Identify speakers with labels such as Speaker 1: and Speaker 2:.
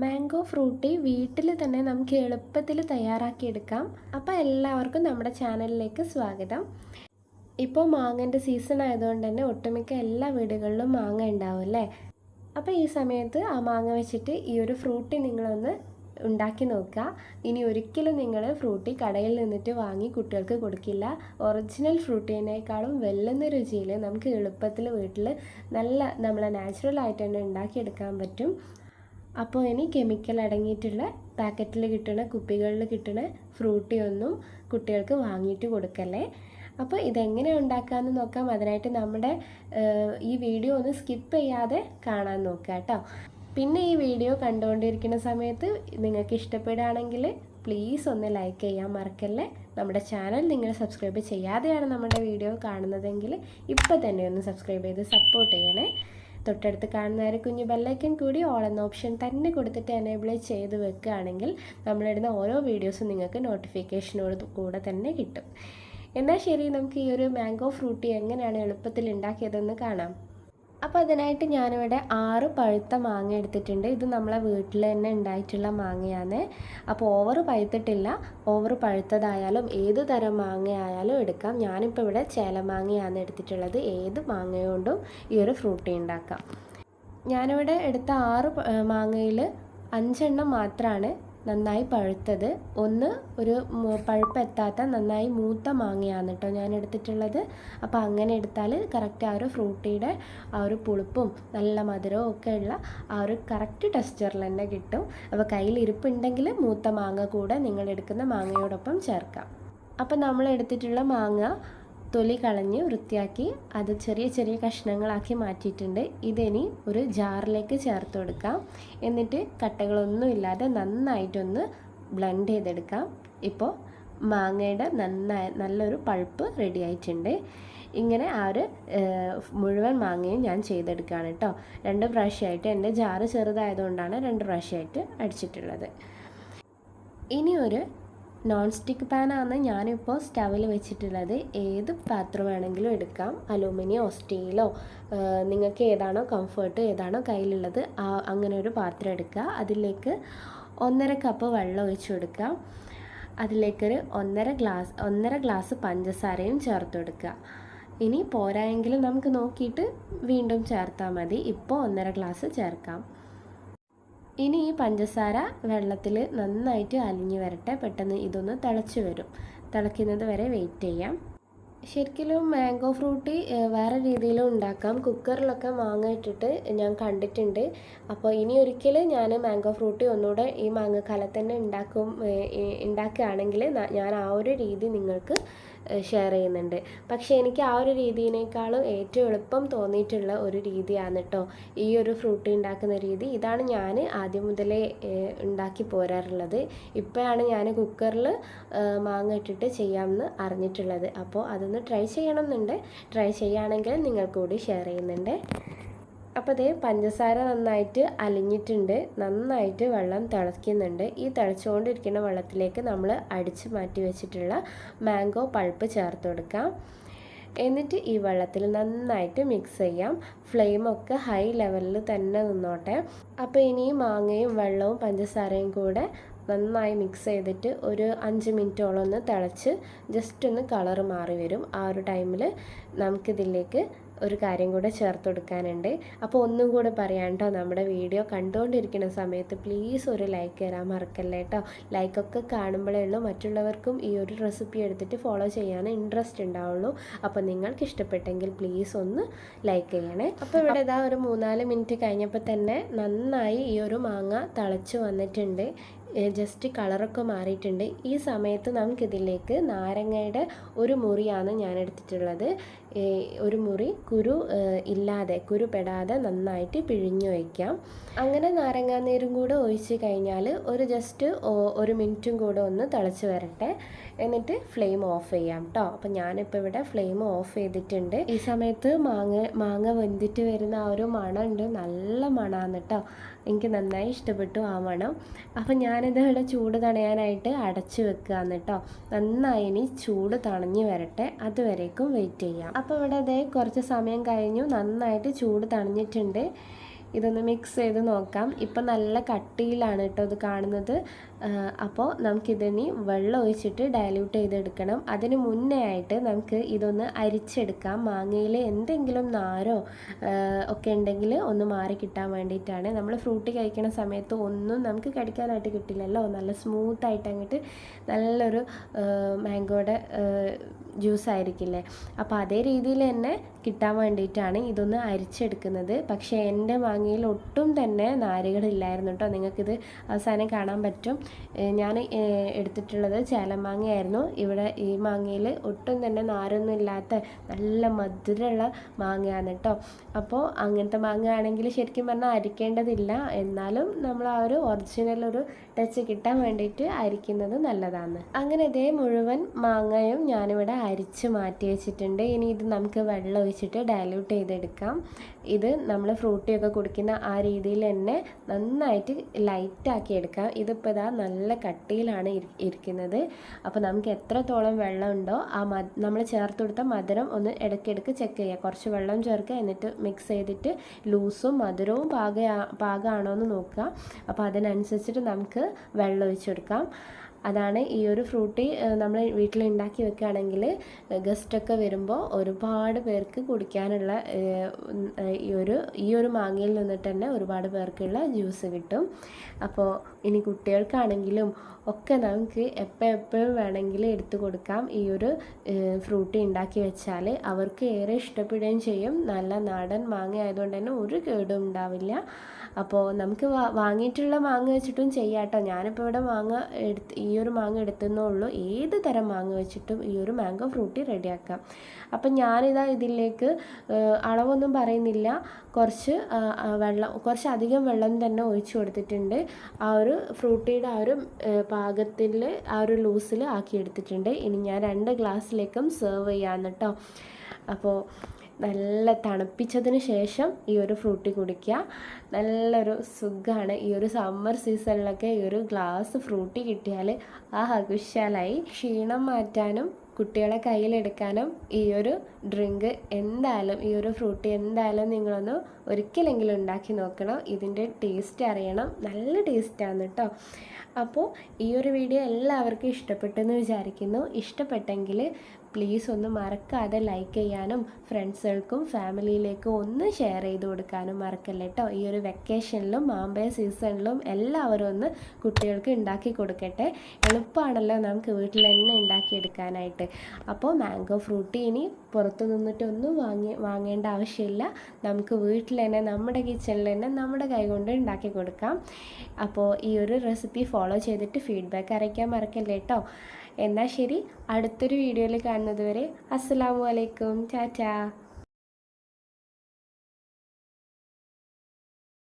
Speaker 1: Mango Frooti വീട്ടിൽ തന്നെ നമുക്ക് എളുപ്പത്തിൽ തയ്യാറാക്കിയെടുക്കാം. അപ്പോൾ എല്ലാവർക്കും നമ്മുടെ ചാനലിലേക്ക് സ്വാഗതം. ഇപ്പോൾ മാങ്ങന്റെ സീസൺ ആയതുകൊണ്ട് തന്നെ ഒട്ടുമിക്ക എല്ലാ വീടുകളിലും മാങ്ങ ഉണ്ടാവും അല്ലേ? അപ്പോൾ ഈ സമയത്ത് ആ മാങ്ങ വെച്ചിട്ട് ഈ ഒരു ഫ്രൂട്ടി നിങ്ങളൊന്ന് ഉണ്ടാക്കി നോക്കുക. ഇനി ഒരിക്കലും നിങ്ങൾ ഫ്രൂട്ടി കടയിൽ നിന്നിട്ട് വാങ്ങി കുട്ടികൾക്ക് കൊടുക്കില്ല. ഒറിജിനൽ ഫ്രൂട്ടിനേക്കാളും വെല്ലുന്ന രുചിയിൽ നമുക്ക് എളുപ്പത്തിൽ വീട്ടിൽ നല്ല നമ്മളെ നാച്ചുറൽ ആയിട്ട് തന്നെ ഉണ്ടാക്കിയെടുക്കാൻ പറ്റും. അപ്പോൾ ഇനി കെമിക്കൽ അടങ്ങിയിട്ടുള്ള പാക്കറ്റിൽ കിട്ടുന്ന കുപ്പികളിൽ കിട്ടുന്ന ഫ്രൂട്ടി ഒന്നും കുട്ടികൾക്ക് വാങ്ങിയിട്ട് കൊടുക്കല്ലേ? അപ്പോൾ ഇതെങ്ങനെ ഉണ്ടാക്കാമെന്ന് നോക്കാം. അതിനായിട്ട് നമ്മുടെ ഈ വീഡിയോ ഒന്ന് സ്കിപ്പ് ചെയ്യാതെ കാണാൻ നോക്കുക കേട്ടോ. പിന്നെ ഈ വീഡിയോ കണ്ടുകൊണ്ടിരിക്കുന്ന സമയത്ത് നിങ്ങൾക്ക് ഇഷ്ടപ്പെടുകയാണെങ്കിൽ പ്ലീസ് ഒന്ന് ലൈക്ക് ചെയ്യാൻ മറക്കല്ലേ. നമ്മുടെ ചാനൽ നിങ്ങൾ സബ്സ്ക്രൈബ് ചെയ്യാതെയാണ് നമ്മുടെ വീഡിയോ കാണുന്നതെങ്കിൽ ഇപ്പോൾ തന്നെ ഒന്ന് സബ്സ്ക്രൈബ് ചെയ്ത് സപ്പോർട്ട് ചെയ്യണേ. തൊട്ടടുത്ത് കാണുന്ന ഒരു കുഞ്ഞു ബെല്ലൈക്കൻ കൂടി ഓൾ എന്ന ഓപ്ഷൻ തന്നെ കൊടുത്തിട്ട് എനേബിൾ ചെയ്ത് വെക്കുകയാണെങ്കിൽ നമ്മളിടുന്ന ഓരോ വീഡിയോസും നിങ്ങൾക്ക് നോട്ടിഫിക്കേഷനോട് കൂടെ തന്നെ കിട്ടും. എന്നാൽ ശരി നമുക്ക് ഈ ഒരു മാംഗോ ഫ്രൂട്ടി എങ്ങനെയാണ് എളുപ്പത്തിൽ ഉണ്ടാക്കിയതെന്ന് കാണാം. അപ്പോൾ അതിനായിട്ട് ഞാനിവിടെ ആറ് പഴുത്ത മാങ്ങ എടുത്തിട്ടുണ്ട്. ഇത് നമ്മളെ വീട്ടിൽ തന്നെ ഉണ്ടായിട്ടുള്ള മാങ്ങയാണ്. അപ്പോൾ ഓവർ പഴുത്തിട്ടില്ല. ഓവർ പഴുത്തതായാലും ഏത് തരം മാങ്ങയായാലും എടുക്കാം. ഞാനിപ്പോൾ ഇവിടെ ചേലമാങ്ങയാണ് എടുത്തിട്ടുള്ളത്. ഏത് മാങ്ങ കൊണ്ടും ഈ ഒരു ഫ്രൂട്ടി ഉണ്ടാക്കാം. ഞാനിവിടെ എടുത്ത ആറ് മാങ്ങയിൽ അഞ്ചെണ്ണം മാത്രമാണ് നന്നായി പഴുത്തത്. ഒന്ന് ഒരു പഴുപ്പെത്താത്ത നന്നായി മൂത്ത മാങ്ങയാണ് കേട്ടോ ഞാൻ എടുത്തിട്ടുള്ളത്. അപ്പോൾ അങ്ങനെ എടുത്താൽ കറക്റ്റ് ആ ഒരു ഫ്രൂട്ടിയുടെ ആ ഒരു പുളിപ്പും നല്ല മധുരവും ഒക്കെ ഉള്ള ആ ഒരു കറക്റ്റ് ടെക്സ്ചറിൽ തന്നെ കിട്ടും. അപ്പോൾ കയ്യിൽ ഇരിപ്പുണ്ടെങ്കിൽ മൂത്ത മാങ്ങ കൂടെ നിങ്ങൾ എടുക്കുന്ന മാങ്ങയോടൊപ്പം ചേർക്കാം. അപ്പോൾ നമ്മൾ എടുത്തിട്ടുള്ള മാങ്ങ തൊലി കളഞ്ഞ് വൃത്തിയാക്കി അത് ചെറിയ ചെറിയ കഷ്ണങ്ങളാക്കി മാറ്റിയിട്ടുണ്ട്. ഇതിനി ഒരു ജാറിലേക്ക് ചേർത്ത് കൊടുക്കാം. എന്നിട്ട് കട്ടകളൊന്നും ഇല്ലാതെ നന്നായിട്ടൊന്ന് ബ്ലെൻഡ് ചെയ്തെടുക്കാം. ഇപ്പോൾ മാങ്ങയുടെ നന്നായി നല്ലൊരു പൾപ്പ് റെഡി ആയിട്ടുണ്ട്. ഇങ്ങനെ ആ ഒരു മുഴുവൻ മാങ്ങയും ഞാൻ ചെയ്തെടുക്കുകയാണ് കേട്ടോ രണ്ട് പ്രാവശ്യമായിട്ട് എന്റെ ജാറ് ചെറുതായതുകൊണ്ടാണ് രണ്ട് പ്രാവശ്യമായിട്ട് അടിച്ചിട്ടുള്ളത്. ഇനി ഒരു നോൺ സ്റ്റിക്ക് പാനാണ് ഞാനിപ്പോൾ സ്റ്റവിൽ വെച്ചിട്ടുള്ളത്. ഏത് പാത്രം വേണമെങ്കിലും എടുക്കാം. അലൂമിനിയോ സ്റ്റീലോ നിങ്ങൾക്ക് ഏതാണോ കംഫർട്ട് ഏതാണോ കയ്യിലുള്ളത് അങ്ങനെ ഒരു പാത്രം എടുക്കുക. അതിലേക്ക് ഒന്നര കപ്പ് വെള്ളം ഒഴിച്ചു കൊടുക്കുക. അതിലേക്കൊരു ഒന്നര ഗ്ലാസ് ഒന്നര ഗ്ലാസ് പഞ്ചസാരയും ചേർത്ത് കൊടുക്കുക. ഇനി പോരായെങ്കിൽ നമുക്ക് നോക്കിയിട്ട് വീണ്ടും ചേർത്താൽ മതി. ഇപ്പോൾ ഒന്നര ഗ്ലാസ് ചേർക്കാം. ഇനി ഈ പഞ്ചസാര വെള്ളത്തിൽ നന്നായിട്ട് അലിഞ്ഞു വരട്ടെ. പെട്ടെന്ന് ഇതൊന്ന് തിളച്ച് വരും. തിളയ്ക്കുന്നത് വരെ വെയിറ്റ് ചെയ്യാം. ശരിക്കും മാംഗോ ഫ്രൂട്ടി വേറെ രീതിയിലും ഉണ്ടാക്കാം. കുക്കറിലൊക്കെ മാങ്ങ ഇട്ടിട്ട് ഞാൻ കണ്ടിട്ടുണ്ട്. അപ്പോൾ ഇനി ഒരിക്കൽ ഞാൻ മാംഗോ ഫ്രൂട്ടി ഒന്നുകൂടെ ഈ മാങ്ങക്കാലത്ത് തന്നെ ഉണ്ടാക്കും ഉണ്ടാക്കുകയാണെങ്കിൽ ഞാൻ ആ ഒരു രീതി നിങ്ങൾക്ക് ഷെയർ ചെയ്യുന്നുണ്ട്. പക്ഷേ എനിക്ക് ആ ഒരു രീതിയിനേക്കാളും ഏറ്റവും എളുപ്പം തോന്നിയിട്ടുള്ള ഒരു രീതിയാണ് കേട്ടോ ഈ ഒരു ഫ്രൂട്ടി ഉണ്ടാക്കുന്ന രീതി. ഇതാണ് ഞാൻ ആദ്യം മുതലേ ഉണ്ടാക്കി പോരാറുള്ളത്. ഇപ്പോഴാണ് ഞാൻ കുക്കറിൽ മാങ്ങ ഇട്ടിട്ട് ചെയ്യാമെന്ന് അറിഞ്ഞിട്ടുള്ളത്. അപ്പോൾ അതൊന്ന് ട്രൈ ചെയ്യണമെന്നുണ്ട്. ട്രൈ ചെയ്യുകയാണെങ്കിൽ നിങ്ങൾ കൂടി ഷെയർ ചെയ്യുന്നുണ്ട്. അപ്പോൾ അതേ പഞ്ചസാര നന്നായിട്ട് അലിഞ്ഞിട്ടുണ്ട്. നന്നായിട്ട് വെള്ളം തിളയ്ക്കുന്നുണ്ട്. ഈ തിളച്ചുകൊണ്ടിരിക്കുന്ന വെള്ളത്തിലേക്ക് നമ്മൾ അടിച്ച് മാറ്റി വെച്ചിട്ടുള്ള മാംഗോ പൾപ്പ് ചേർത്ത് കൊടുക്കാം. എന്നിട്ട് ഈ വെള്ളത്തിൽ നന്നായിട്ട് മിക്സ് ചെയ്യാം. ഫ്ലെയിമൊക്കെ ഹൈ ലെവലിൽ തന്നെ നിന്നോട്ടെ. അപ്പോൾ ഇനി മാങ്ങയും വെള്ളവും പഞ്ചസാരയും കൂടെ നന്നായി മിക്സ് ചെയ്തിട്ട് ഒരു അഞ്ച് മിനിറ്റോളം ഒന്ന് തിളച്ച് ജസ്റ്റ് ഒന്ന് കളർ മാറി വരും. ആ ഒരു ടൈമിൽ നമുക്കിതിലേക്ക് ഒരു കാര്യം കൂടെ ചേർത്ത് കൊടുക്കാനുണ്ട്. അപ്പോൾ ഒന്നും കൂടെ പറയാം കേട്ടോ നമ്മുടെ വീഡിയോ കണ്ടുകൊണ്ടിരിക്കുന്ന സമയത്ത് പ്ലീസ് ഒരു ലൈക്ക് തരാൻ മറക്കല്ലേ കേട്ടോ ലൈക്കൊക്കെ കാണുമ്പോഴേ ഉള്ളൂ. മറ്റുള്ളവർക്കും ഈ ഒരു റെസിപ്പി എടുത്തിട്ട് ഫോളോ ചെയ്യാൻ ഇൻട്രസ്റ്റ് ഉണ്ടാവുള്ളൂ. അപ്പോൾ നിങ്ങൾക്ക് ഇഷ്ടപ്പെട്ടെങ്കിൽ പ്ലീസ് ഒന്ന് ലൈക്ക് ചെയ്യണേ. അപ്പോൾ ഇവിടെ ഇതാ ഒരു മൂന്നാൽ മിനിറ്റ് കഴിഞ്ഞപ്പോൾ തന്നെ നന്നായി ഈ ഒരു മാങ്ങ തിളച്ച് വന്നിട്ടുണ്ട്. ജസ്റ്റ് കളറൊക്കെ മാറിയിട്ടുണ്ട്. ഈ സമയത്ത് നമുക്കിതിലേക്ക് നാരങ്ങയുടെ ഒരു മുറിയാണ് ഞാൻ എടുത്തിട്ടുള്ളത് ഒരു മുറി കുരു ഇല്ലാതെ കുരു പെടാതെ നന്നായിട്ട് പിഴിഞ്ഞു വയ്ക്കാം. അങ്ങനെ നാരങ്ങാനീരും കൂടെ ഒഴിച്ച് കഴിഞ്ഞാൽ ഒരു ജസ്റ്റ് ഒരു മിനിറ്റും കൂടെ ഒന്ന് തിളച്ച് വരട്ടെ. എന്നിട്ട് ഫ്ലെയിം ഓഫ് ചെയ്യാം കേട്ടോ അപ്പം ഞാനിപ്പോൾ ഇവിടെ ഫ്ലെയിം ഓഫ് ചെയ്തിട്ടുണ്ട്. ഈ സമയത്ത് മാങ്ങ മാങ്ങ വെന്തിട്ട് വരുന്ന ആ ഒരു മണമുണ്ട്. നല്ല മണമാണ് കേട്ടോ എനിക്ക് നന്നായി ഇഷ്ടപ്പെട്ടു ആ മണം. അപ്പം ഞാനിത് ഇവിടെ ചൂട് തണയാനായിട്ട് അടച്ചു വെക്കുകയാണ് കേട്ടോ. നന്നായി ഇനി ചൂട് തണഞ്ഞു വരട്ടെ. അതുവരേക്കും വെയിറ്റ് ചെയ്യാം. അപ്പോൾ ഇവിടെ അതേ കുറച്ച് സമയം കഴിഞ്ഞു. നന്നായിട്ട് ചൂട് തണഞ്ഞിട്ടുണ്ട്. ഇതൊന്ന് മിക്സ് ചെയ്ത് നോക്കാം. ഇപ്പം നല്ല കട്ടിയിലാണ് കേട്ടോ ഇത് കാണുന്നത്. അപ്പോൾ നമുക്കിതിനി വെള്ളം ഒഴിച്ചിട്ട് ഡയല്യൂട്ട് ചെയ്തെടുക്കണം. അതിന് മുന്നേ ആയിട്ട് നമുക്ക് ഇതൊന്ന് അരിച്ചെടുക്കാം. മാങ്ങയിൽ എന്തെങ്കിലും നാരോ ഒക്കെ ഉണ്ടെങ്കിൽ ഒന്ന് മാറി കിട്ടാൻ വേണ്ടിയിട്ടാണ്. നമ്മൾ ഫ്രൂട്ട് കഴിക്കുന്ന സമയത്ത് ഒന്നും നമുക്ക് കടിക്കാനായിട്ട് കിട്ടില്ലല്ലോ. നല്ല സ്മൂത്തായിട്ട് അങ്ങോട്ട് നല്ലൊരു മാംഗോയുടെ ജ്യൂസ് ആയിരിക്കില്ലേ അപ്പോൾ അതേ രീതിയിൽ തന്നെ കിട്ടാൻ വേണ്ടിയിട്ടാണ് ഇതൊന്ന് അരിച്ചെടുക്കുന്നത്. പക്ഷേ എന്റെ മാങ്ങയിൽ ഒട്ടും തന്നെ നാരുകളില്ലായിരുന്നു കേട്ടോ. നിങ്ങൾക്കിത് അവസാനം കാണാൻ പറ്റും. ഞാൻ എടുത്തിട്ടുള്ളത് ചേലമാങ്ങയായിരുന്നു. ഇവിടെ ഈ മാങ്ങയിൽ ഒട്ടും തന്നെ നാരൊന്നും ഇല്ലാത്ത നല്ല മധുരമുള്ള മാങ്ങയാണ് കേട്ടോ. അപ്പോൾ അങ്ങനത്തെ മാങ്ങ ആണെങ്കിൽ ശരിക്കും പറഞ്ഞാൽ അരിക്കേണ്ടതില്ല. എന്നാലും നമ്മൾ ആ ഒരു ഒറിജിനൽ ഒരു ടച്ച് കിട്ടാൻ വേണ്ടിയിട്ട് അരിക്കുന്നത് നല്ലതാണ്. അങ്ങനെ ഇതേ മുഴുവൻ മാങ്ങയും ഞാനിവിടെ അരിച്ച് മാറ്റി വെച്ചിട്ടുണ്ട്. ഇനി ഇത് നമുക്ക് വെള്ളം ഒഴിച്ചിട്ട് ഡയലൂട്ട് ചെയ്തെടുക്കാം. ഇത് നമ്മൾ ഫ്രൂട്ടിയൊക്കെ കുടിക്കുന്ന ആ രീതിയിൽ തന്നെ നന്നായിട്ട് ലൈറ്റാക്കി എടുക്കാം. ഇതിപ്പോൾ ഇതാ നല്ല കട്ടിയിലാണ് ഇരിക്കുന്നത്. അപ്പോൾ നമുക്ക് എത്രത്തോളം വെള്ളം ഉണ്ടോ ആ നമ്മൾ ചേർത്ത് കൊടുത്ത മധുരം ഒന്ന് ഇടയ്ക്കിടയ്ക്ക് ചെക്ക് ചെയ്യുക. കുറച്ച് വെള്ളം ചേർക്കുക എന്നിട്ട് മിക്സ് ചെയ്തിട്ട് ലൂസും മധുരവും പാക പാകമാണോ എന്ന് നോക്കുക. അപ്പോൾ അതിനനുസരിച്ചിട്ട് നമുക്ക് വെള്ളം ഒഴിച്ചെടുക്കാം. അതാണ് ഈ ഒരു ഫ്രൂട്ടി നമ്മൾ വീട്ടിൽ ഉണ്ടാക്കി വെക്കുകയാണെങ്കിൽ ഗസ്റ്റൊക്കെ വരുമ്പോൾ ഒരുപാട് പേർക്ക് കുടിക്കാനുള്ള ഈ ഒരു ഈ ഒരു മാങ്ങയിൽ നിന്നിട്ട് തന്നെ ഒരുപാട് പേർക്കുള്ള ജ്യൂസ് കിട്ടും. അപ്പോൾ ഇനി കുട്ടികൾക്കാണെങ്കിലും ഒക്കെ നമുക്ക് എപ്പോൾ എപ്പോഴും വേണമെങ്കിൽ എടുത്തു കൊടുക്കാം. ഈ ഒരു ഫ്രൂട്ടി ഉണ്ടാക്കി വെച്ചാൽ അവർക്ക് ഏറെ ഇഷ്ടപ്പെടുകയും ചെയ്യും. നല്ല നാടൻ മാങ്ങ ആയതുകൊണ്ട് തന്നെ ഒരു കേടും ഉണ്ടാവില്ല. അപ്പോൾ നമുക്ക് വാങ്ങിയിട്ടുള്ള മാങ്ങ വെച്ചിട്ടും ചെയ്യാം കേട്ടോ. ഞാനിപ്പോൾ ഇവിടെ മാങ്ങ എടുത്ത് ഈ ഒരു മാങ്ങ എടുത്തെന്നേ ഉള്ളൂ. ഏത് തരം മാങ്ങ വെച്ചിട്ടും ഈ ഒരു മാംഗോ ഫ്രൂട്ടി റെഡിയാക്കാം. അപ്പം ഞാനിതാ ഇതിലേക്ക് അളവൊന്നും പറയുന്നില്ല. കുറച്ച് വെള്ളം കുറച്ച് അധികം വെള്ളം തന്നെ ഒഴിച്ചു കൊടുത്തിട്ടുണ്ട്. ആ ഒരു ഫ്രൂട്ടിയുടെ ആ ഒരു പാകത്തിൽ ആ ഒരു ലൂസിൽ ആക്കി എടുത്തിട്ടുണ്ട്. ഇനി ഞാൻ രണ്ട് ഗ്ലാസ്സിലേക്കും സെർവ് ചെയ്യാന്ന് കേട്ടോ അപ്പോൾ നല്ല തണുപ്പിച്ചതിന് ശേഷം ഈ ഒരു ഫ്രൂട്ടി കുടിക്കുക. നല്ലൊരു സുഖമാണ് ഈ ഒരു സമ്മർ സീസണിലൊക്കെ ഈ ഒരു ഗ്ലാസ് ഫ്രൂട്ടി കിട്ടിയാൽ ആ ഹകുശാലായി ക്ഷീണം മാറ്റാനും കുട്ടികളെ കയ്യിലെടുക്കാനും ഈ ഒരു ഡ്രിങ്ക് എന്തായാലും ഈ ഒരു ഫ്രൂട്ടി എന്തായാലും നിങ്ങളൊന്ന് ഒരിക്കലെങ്കിലും ഉണ്ടാക്കി നോക്കണം. ഇതിന്റെ ടേസ്റ്റ് അറിയണം. നല്ല ടേസ്റ്റാണ് കേട്ടോ അപ്പോൾ ഈ ഒരു വീഡിയോ എല്ലാവർക്കും ഇഷ്ടപ്പെട്ടെന്ന് വിചാരിക്കുന്നു. ഇഷ്ടപ്പെട്ടെങ്കിൽ പ്ലീസ് ഒന്ന് മറക്കാതെ ലൈക്ക് ചെയ്യാനും ഫ്രണ്ട്സുകൾക്കും ഫാമിലിയിലേക്കും ഒന്ന് ഷെയർ ചെയ്ത് കൊടുക്കാനും മറക്കല്ലേ കേട്ടോ ഈ ഒരു വെക്കേഷനിലും മാമ്പഴ സീസണിലും എല്ലാവരും ഒന്ന് കുട്ടികൾക്ക് ഉണ്ടാക്കി കൊടുക്കട്ടെ. എളുപ്പമാണല്ലോ നമുക്ക് വീട്ടിൽ തന്നെ ഉണ്ടാക്കിയെടുക്കാനായിട്ട് അപ്പോൾ മാംഗോ ഫ്രൂട്ടി ഇനി പുറത്തു നിന്നിട്ടൊന്നും വാങ്ങി വാങ്ങേണ്ട ആവശ്യമില്ല. നമുക്ക് വീട്ടിൽ തന്നെ നമ്മുടെ കിച്ചണിൽ തന്നെ നമ്മുടെ കൈ കൊണ്ട് ഉണ്ടാക്കി കൊടുക്കാം. അപ്പോൾ ഈ ഒരു റെസിപ്പി ഫോളോ ചെയ്തിട്ട് ഫീഡ്ബാക്ക് അറിയിക്കാൻ മറക്കല്ലേ കേട്ടോ എന്നാൽ ശരി അടുത്തൊരു വീഡിയോയിൽ കാണുന്നത് വരെ അസ്സലാമു അലൈക്കും ടാറ്റാ.